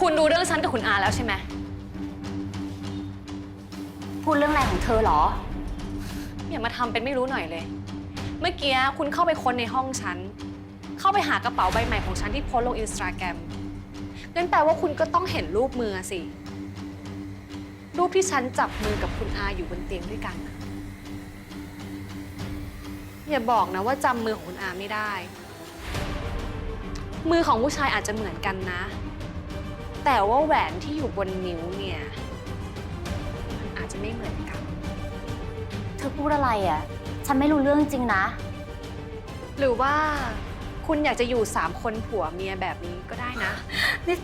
คุณรู้เรื่องฉันกับคุณอาแล้วใช่ไหม พูดเรื่องอะไรของเธอเหรอ อย่ามาทำเป็นไม่รู้หน่อยเลย เมื่อกี้คุณเข้าไปค้นในห้องฉัน เข้าไปหากระเป๋าใบใหม่ของฉันที่โพสต์ลงอินสตาแกรมงั้นแปลว่าคุณก็ต้องเห็นรูปมือสิ รูปที่ฉันจับมือกับคุณอาอยู่บนเตียงด้วยกันน่ะอย่าบอกนะว่าจำมือของคุณอาไม่ได้ มือของผู้ชายอาจจะเหมือนกันนะ แต่ว่าแหวนที่อยู่บนนิ้วเนี่ยมันอาจจะไม่เหมือนกัน เธอพูดอะไรอะ ฉันไม่รู้เรื่องจริงนะ หรือว่าคุณอยากจะอยู่สามคนผัวเมียแบบนี้ก็ได้นะ นี่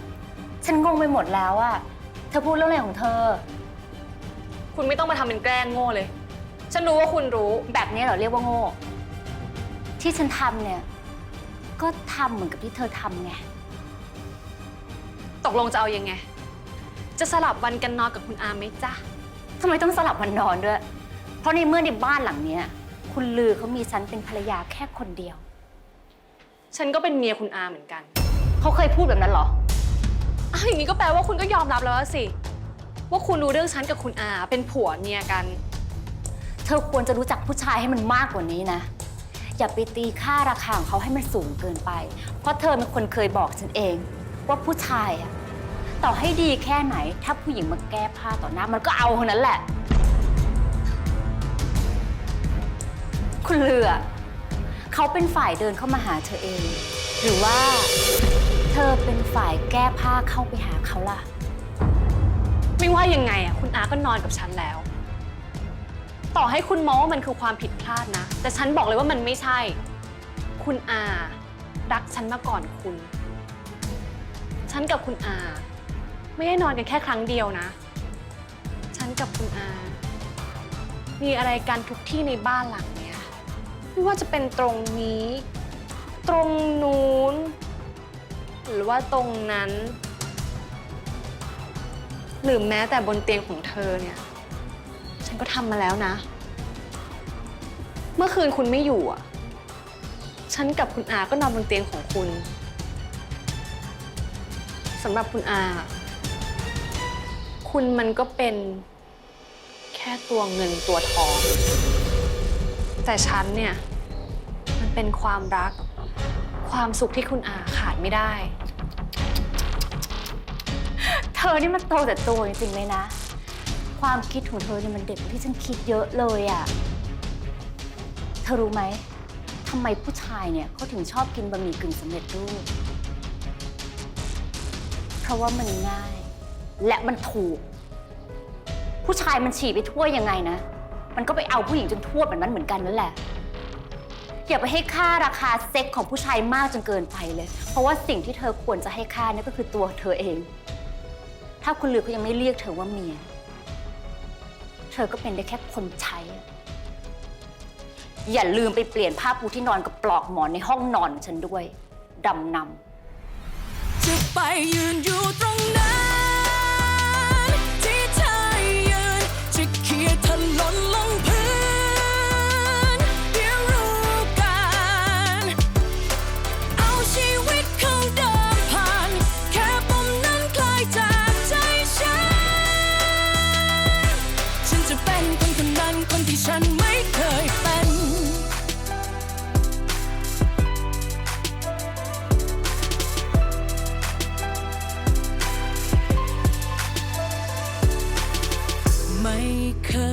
ฉันงงไปหมดแล้วอะเธอพูดเรื่องอะไรของเธอ คุณไม่ต้องมาทำเป็นแกล้งโง่เลย ฉันรู้ว่าคุณรู้ แบบนี้เหรอเรียกว่าโง่ ที่ฉันทำเนี่ย ก็ทำเหมือนกับที่เธอทำไง ตกลงจะเอายังไง จะสลับวันกันนอนกับคุณอาไหมจ๊ะ ทำไมต้องสลับวันนอนด้วย เพราะในเมื่อในบ้านหลังเนี้ย คุณลือเขามีฉันเป็นภรรยาแค่คนเดียว ฉันก็เป็นเมียคุณอาเหมือนกัน เขาเคยพูดแบบนั้นเหรอ อ้าวอย่างนี้ก็แปลว่าคุณก็ยอมรับแล้วสิ ว่าคุณรู้เรื่องฉันกับคุณอาเป็นผัวเมียกัน เธอควรจะรู้จักผู้ชายให้มันมากกว่านี้นะ อย่าไปตีค่าราคาของเขาให้มันสูงเกินไป เพราะเธอเป็นคนเคยบอกฉันเอง ว่าผู้ชายอะต่อให้ดีแค่ไหน ถ้าผู้หญิงมาแก้ผ้าต่อหน้า มันก็เอาคนนั้นแหละ คุณเรือเขาเป็นฝ่ายเดินเข้ามาหาเธอเอง หรือว่าเธอเป็นฝ่ายแก้ผ้าเข้าไปหาเขาล่ะ ไม่ว่ายังไงอะคุณอาก็นอนกับฉันแล้ว ต่อให้คุณมองว่ามันคือความผิดพลาดนะ แต่ฉันบอกเลยว่ามันไม่ใช่ คุณอารักฉันมาก่อนคุณ ฉันกับคุณอา ไม่ได้นอนกันแค่ครั้งเดียวนะ ฉันกับคุณอา มีอะไรกันทุกที่ในบ้านหลังเนี้ย ไม่ว่าจะเป็นตรงนี้ ตรงนู้น หรือว่าตรงนั้น หรือแม้แต่บนเตียงของเธอเนี่ย ฉันก็ทำมาแล้วนะ เมื่อคืนคุณไม่อยู่อะ ฉันกับคุณอาก็นอนบนเตียงของคุณ สำหรับคุณอา คุณมันก็เป็นแค่ตัวเงินตัวทอง แต่ฉันเนี่ย มันเป็นความรัก ความสุขที่คุณอาขาดไม่ได้ เธอนี่มันโตแต่ตัวจริงๆเลยนะ ความคิดของเธอเนี่ยมันเด็กกว่าที่ฉันคิดเยอะเลยอะ่ะ เธอรู้ไหมทำไมผู้ชายเนี่ยเขาถึงชอบกินบะหมี่กึ่งสำเร็จรูป เพราะว่ามันง่าย และมันถูก ผู้ชายมันฉี่ไปทั่วยังไงนะ มันก็ไปเอาผู้หญิงจนทั่วแบบนั้นเหมือนกันนั่นแหละ อย่าไปให้ค่าราคาเซ็กของผู้ชายมากจนเกินไปเลย เพราะว่าสิ่งที่เธอควรจะให้ค่าเนี่ยก็คือตัวเธอเอง ถ้าคุณลือเขายังไม่เรียกเธอว่าเมีย เธอก็เป็นได้แค่คนใช้ อย่าลืมไปเปลี่ยนผ้าปูที่นอนกับปลอกหมอนในห้องนอนของฉันด้วยดำนำ จะไปยืนอยู่ตรงนั้น ที่เธอยืน จะเขี่ยถลนลงพื้นเดี๋ยวรู้กัน เอาชีวิตเข้าเดิมผ่าน แค่ปมนั้นคลายจากใจฉัน ฉันจะเป็นคนคนนั้นคนที่ฉัน ไ